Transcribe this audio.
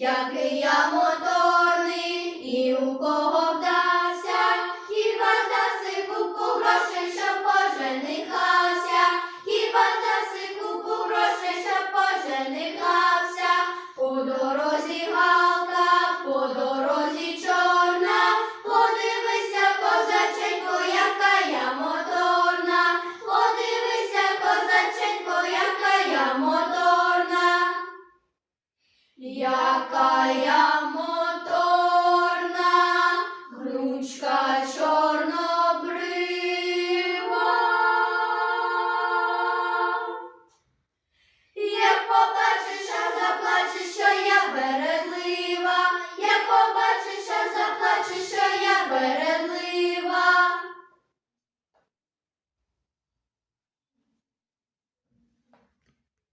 який я моторний, і у кого вдався, хіба даси купу грошей, щоб поженихався, хіба даси купу грошей, щоб поженихався, у дорозі га. яка я моторна, грунчка чорна.